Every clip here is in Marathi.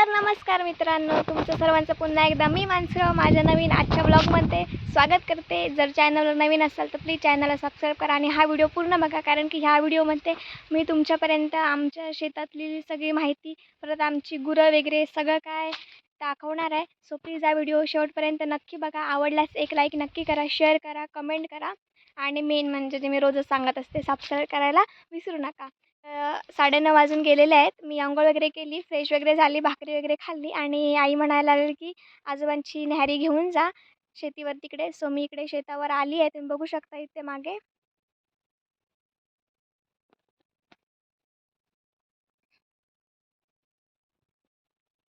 तर नमस्कार मित्रांनो तुमचं सर्वांचं पुन्हा एकदा मी माणसं माझ्या नवीन आजच्या ब्लॉगमध्ये स्वागत करते. जर चॅनलवर नवीन असाल तर प्लीज चॅनलला सबस्क्राईब करा आणि हा व्हिडिओ पूर्ण बघा कारण की ह्या व्हिडिओमध्ये मी तुमच्यापर्यंत आमच्या शेतातली सगळी माहिती परत आमची गुरं वगैरे सगळं काय दाखवणार आहे. सो प्लीज हा व्हिडिओ शेवटपर्यंत नक्की बघा. आवडल्यास एक लाईक नक्की करा शेअर करा कमेंट करा. आणि मेन म्हणजे जे मी रोजच सांगत असते सबस्क्राईब करायला विसरू नका. साडेनऊ वाजून गेलेले आहेत. मी आंघोळ वगैरे केली फ्रेश वगैरे झाली भाकरी वगैरे खाल्ली आणि आई म्हणायला लागली की आजोबांची न्याहारी घेऊन जा शेतीवर तिकडे सो मी इकडे शेतावर आली आहे तुम्ही बघू शकता इथे मागे.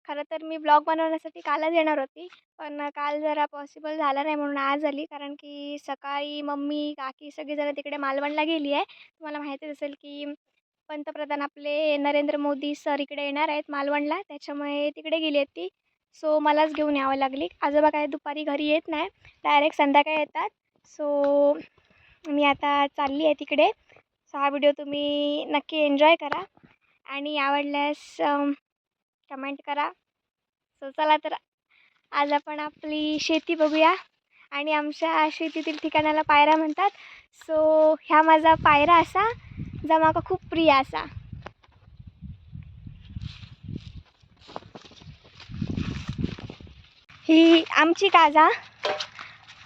खरं तर मी ब्लॉग बनवण्यासाठी कालच येणार होती पण काल जरा पॉसिबल झालं नाही म्हणून आज आली कारण की सकाळी मम्मी काकी सगळीजणं तिकडे मालवणला गेली आहे. तुम्हाला माहितीच असेल की पंतप्रधान आपले नरेंद्र मोदी सर इकडे येणार आहेत मालवणला. त्याच्यामुळे तिकडे गेली आहेत ती. सो मलाच घेऊन यावं लागली. आजोबा काय दुपारी घरी येत नाही. डायरेक्ट संध्याकाळी येतात. सो मी आता चालली आहे तिकडे. सो हा व्हिडिओ तुम्ही नक्की एन्जॉय करा. आणि आवडल्यास कमेंट करा. सो चला तर आज आपण आपली शेती बघूया. आणि आमच्या शेतीतील ठिकाणाला पायरा म्हणतात. सो ह्या माझा पायरा असा. जा म्हाका खूप प्रिय असा. ही आमची काजा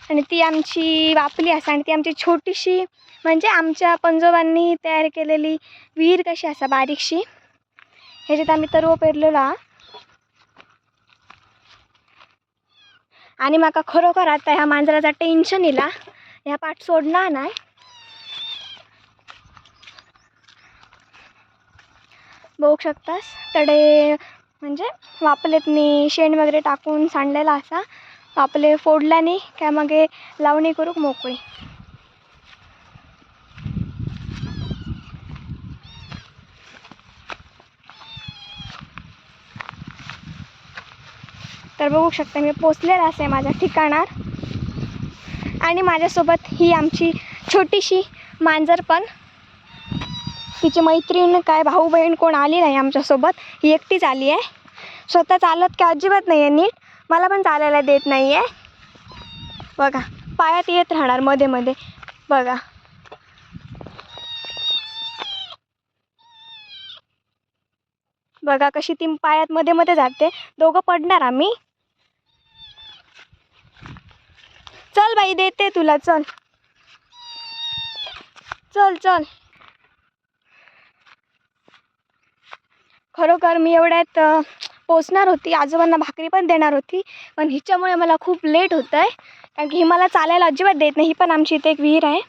आणि ती आमची वापली असा आणि ती आमची छोटीशी म्हणजे आमच्या पंजोबांनी तयार केलेली विहीर कशी असा बारीकशी. ह्याच्यात आम्ही तरव पेरलेलो आहा. आणि म्हाका खरोखर आता ह्या मांजराचा टेन्शन येला ह्या पाठ सोडणार नाही. बघू शकतास. तडे म्हणजे वापलेतनी शेण वगैरे टाकून सांडलेला असा. वापले फोडल्याने काय मागे लावणी करू मोकळी. तर बघू शकता मी पोचलेला असे माझ्या ठिकाणावर. आणि माझ्यासोबत ही आमची छोटीशी मांजर पण तिची मैत्रीण काय भाऊ बहीण कोण आली नाही आमच्यासोबत? ही एकटीच आली आहे. स्वतः चालत काय अजिबात नाही आहे नीट. मला पण चालायला देत नाही आहे बघा पायात येत राहणार मध्ये मध्ये बघा. बघा कशी ती पायात मध्ये मध्ये जाते. दोघं पडणार आम्ही. चल बाई देते तुला चल. चल चल. खरोखर मी एवढ्यात पोचणार होती. आजोबांना भाकरी पण देणार होती. पण हिच्यामुळे मला खूप लेट होतं आहे कारण की ही मला चालायला अजिबात देत नाही. ही पण आमची इथे एक विहीर आहे.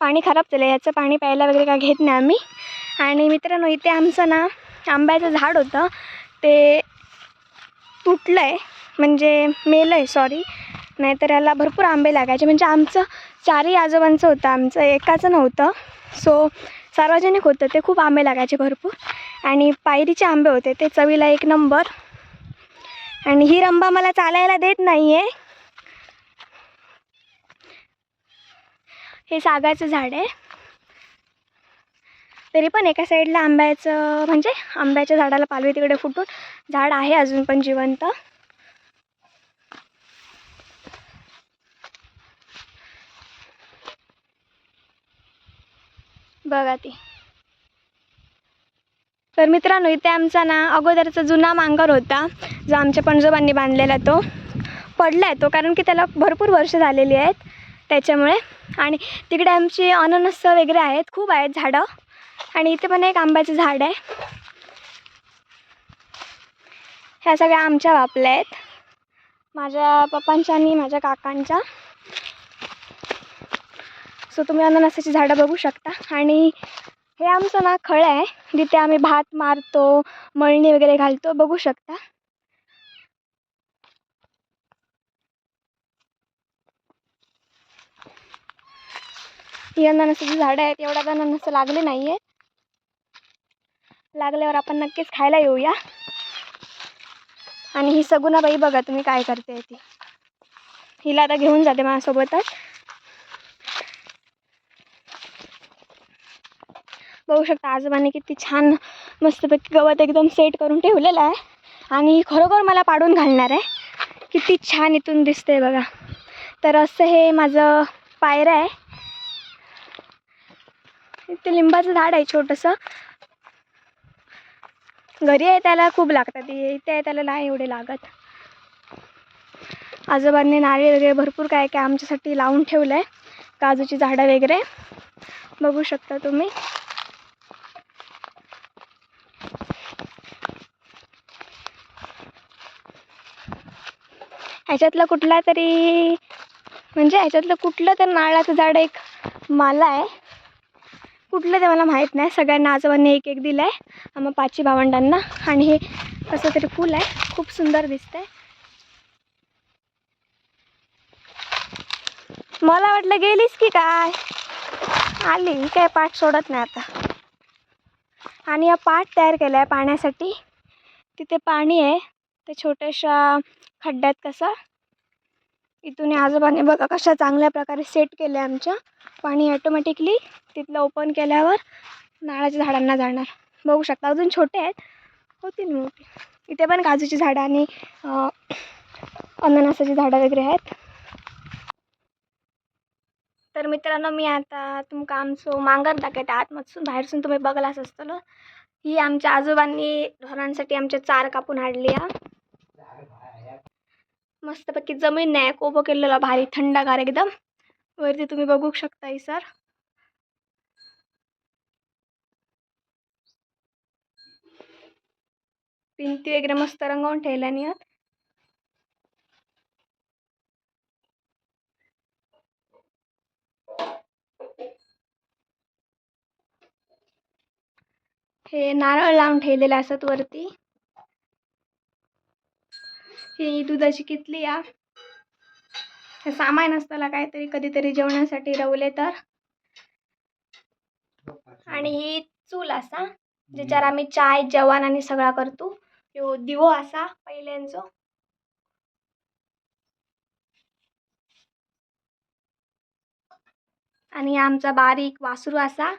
पाणी खराब झालं आहे याचं पाणी प्यायला वगैरे काय घेत नाही आम्ही. आणि मित्रांनो इथे आमचं ना आंब्याचं झाड होतं. ते तुटलं आहे म्हणजे मेलं आहे सॉरी नाहीतर याला भरपूर आंबे लागायचे. म्हणजे आमचं चारही आजोबांचं होतं. आमचं एकाचं नव्हतं. सो सार्वजनिक होतं. ते खूप आंबे लागायचे भरपूर. आणि पायरीचे आंबे होते ते चवीला एक नंबर. आणि ही रंबा मला चालायला देत नाही आहे हे सागाचं झाड आहे. तरी पण एका साईडला आंब्याचं म्हणजे आंब्याच्या झाडाला पालवी तिकडे फुटून झाड आहे अजून पण जिवंत. बघा ती. तर मित्रांनो इथे आमचा ना अगोदरचा जुना मांगर होता जो आमच्या पणजोबांनी बांधलेला तो. पडला आहे तो कारण की त्याला भरपूर वर्ष झालेली आहेत त्याच्यामुळे. आणि तिकडे आमची अननस वगैरे आहेत खूप आहेत झाडं. आणि इथे पण एक आंब्याचं झाड आहे. ह्या सगळ्या आमच्या वापल्या आहेत. माझ्या पप्पांच्या आणि माझ्या काकांच्या. सो तुम्ही अननसाची झाडं बघू शकता. आणि हे आमचं ना खळं आहे. जिथे आम्ही भात मारतो मळणी वगैरे घालतो. बघू शकता. ही अननसाची झाडं आहेत. एवढ्या अननस लागले नाही आहे लागल्यावर आपण नक्कीच खायला येऊया. आणि ही सगुणाबाई बघा तुम्ही काय करते ती. हिला आता घेऊन जाते माझ्यासोबतच. बघू शकता आजोबांनी किती छान मस्तपैकी गवत एकदम सेट करून ठेवलेलं आहे. आणि खरोखर मला पाडून घालणार आहे. किती छान इथून दिसते बघा. तर असं हे माझं पायऱ्या आहे. इथे लिंबाचं झाड आहे छोटंसं. घरी आहे त्याला खूप लागतात. इथे आहे त्याला नाही एवढे लागत. आजोबांनी नारळ वगैरे भरपूर काय काय आमच्यासाठी लावून ठेवलं आहे काजूची झाडं वगैरे. बघू शकता तुम्ही. ह्याच्यातलं कुठला तरी म्हणजे ह्याच्यातलं कुठलं तर नारळाचं झाड एक माला आहे. कुठलं ते मला माहीत नाही. सगळ्यांना आजोबांनी एक एक दिलं आहे आम्हा पाची भावंडांना. आणि हे कसं तरी फूल आहे. खूप सुंदर दिसतंय. मला वाटलं गेलीस की काय? आली. काय पाठ सोडत नाही आता. आणि हा पाठ तयार केला आहे पाण्यासाठी. तिथे पाणी आहे. ते छोट्याशा खड्ड्यात कसा? इथून आजोबाने बघा कशा चांगल्या प्रकारे सेट केलं आहे आमच्या. पाणी ऑटोमॅटिकली तिथलं ओपन केल्यावर नाळाच्या झाडांना जाणार. बघू शकता अजून छोटे आहेत. होतील मोठी इथे पण काजूची झाडं आणि अननसाची झाडं वगैरे आहेत. तर मित्रांनो मी आता तुमका आमचो मांगर दाखवते. आतमधसून बाहेरसून तुम्ही बघलाच असतलो. ही आमच्या आजोबांनी ढोरांसाठी आमच्या चार कापून हाडली हा. मस्तपैकी जमीन नाही कोबो केलेला भारी थंडगार एकदम. वरती तुम्ही बघू शकता सर. भिंती वगैरे मस्त रंगवून ठेवल्या नियत हे नारळ लावून ठेवलेले असत वरती. ही दुधाची कितली या. हे सामान असताना काहीतरी कधीतरी जेवणासाठी रवले तर. आणि ही चूल असा ज्याच्यावर आम्ही चाय जेवण आणि सगळा करतो. ह्यो दिवो असा पहिल्यांचो. आणि आमचा बारीक वासरू असा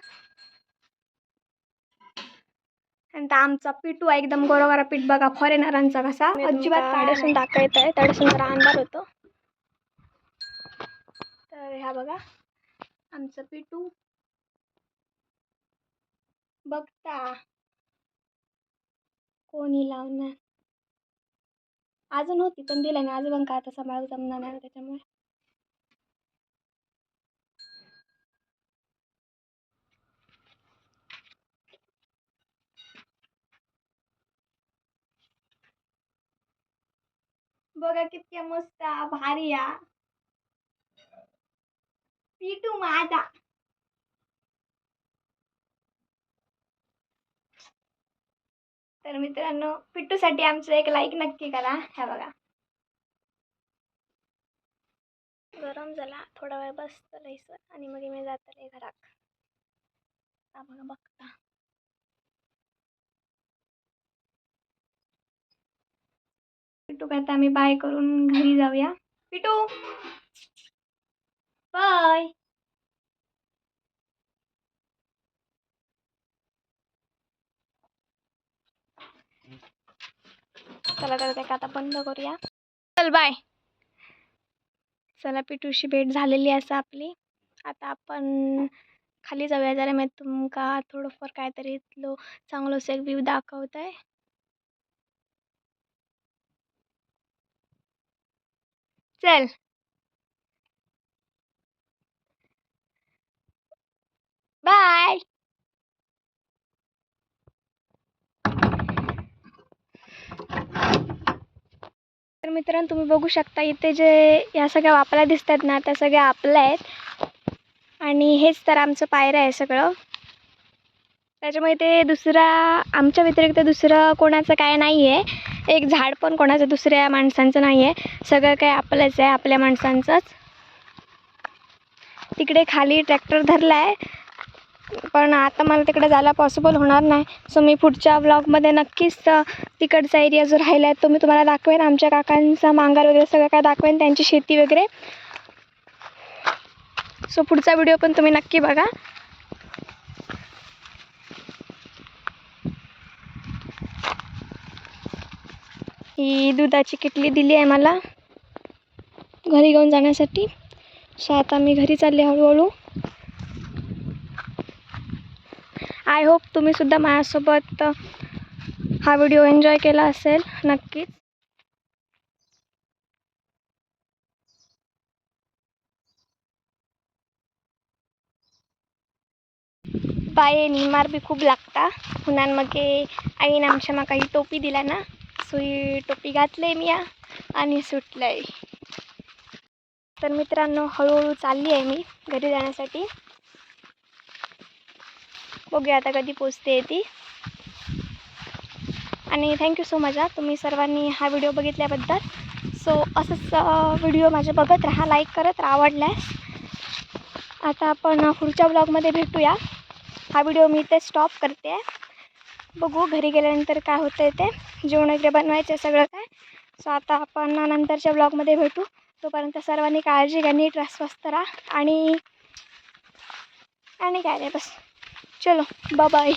आणि तो आमचा पिटू आहे एकदम गोरोगारा पीठ बघा फॉरेनरांचा कसा. अजिबात काड्यासून टाका येत आहे त्याच्यासून जरा अंधार होतो. तर ह्या बघा आमचं पिटू. बघता कोणी लावणार. अजून होती पण दिला नाही. आजोबा का आता सांभाळू जमणार नाही त्याच्यामुळे. बघा कितक्या मस्त भारी आ पिटू माझा तर मित्रांनो पिट्टूसाठी आमचं एक लाईक नक्की करा. ह्या बघा. गरम झाला. थोडा वेळ बसतलंय सर. आणि मग मी जातले घरात. बघा बघता. पिटू करता आम्ही बाय करून घरी जाऊया. पिटू! बाय चला तर आता बंद करूया. चल बाय चला पिटूशी भेट झालेली असं आपली. आता आपण खाली जाऊया. जरा मी तुमका थोडंफार काहीतरी इथलो चांगलो एक व्ह्यू दाखवत आहे चल. बाय. तर मित्रांनो तुम्ही बघू शकता इथे जे या सगळ्या वापरा दिसतात ना त्या सगळ्या आपल्या आहेत. आणि हेच तर आमचं पायरं आहे सगळं. त्याच्यामुळे ते दुसरा आमच्या व्यतिरिक्त दुसरं कोणाचं काय नाही आहे एक झाड पण कोणाचं दुसऱ्या माणसांचं नाही आहे सगळं काय आपलंच आहे आपल्या माणसांचंच. तिकडे खाली ट्रॅक्टर धरला आहे पण आता मला तिकडे जायला पॉसिबल होणार नाही. सो मी पुढच्या ब्लॉगमध्ये नक्कीच तिकडचा एरिया जो राहिला आहे तो मी तुम्हाला दाखवेन. आमच्या काकांचा मांगार वगैरे सगळं काय दाखवेन त्यांची शेती वगैरे. सो पुढचा व्हिडिओ पण तुम्ही नक्की बघा. ही दुधाची किटली दिली आहे मला. घरी घेऊन जाण्यासाठी. सो आता मी घरी चालले हळूहळू. आय होप तुम्हीसुद्धा माझ्यासोबत हा व्हिडिओ एन्जॉय केला असेल नक्कीच. पाये निमार बी खूप लागता. पुन्हा मग आईन आमच्या मग ही टोपी दिला ना. सुई टोपी घातली मी या आणि सुटलंय. तर मित्रांनो हळूहळू चालली आहे मी घरी जाण्यासाठी. बघूया आता कधी पोचते ती. आणि थँक्यू सो मच तुम्ही सर्वांनी हा व्हिडिओ बघितल्याबद्दल. सो असंच व्हिडिओ माझे बघत राहा लाईक करत राहा आवडल्यास. आता आपण पुढच्या ब्लॉगमध्ये भेटूया. हा व्हिडिओ मी इथे स्टॉप करते. बघू घरी गेल्यानंतर काय होतं आहे ते. जेवण वगैरे बनवायचं सगळं काय. सो आता आपण नंतरच्या ब्लॉगमध्ये भेटू. तोपर्यंत सर्वांनी काळजी घ्या नीट राहा स्वस्त राहा आणि आणि काय नाही बस. चलो बाय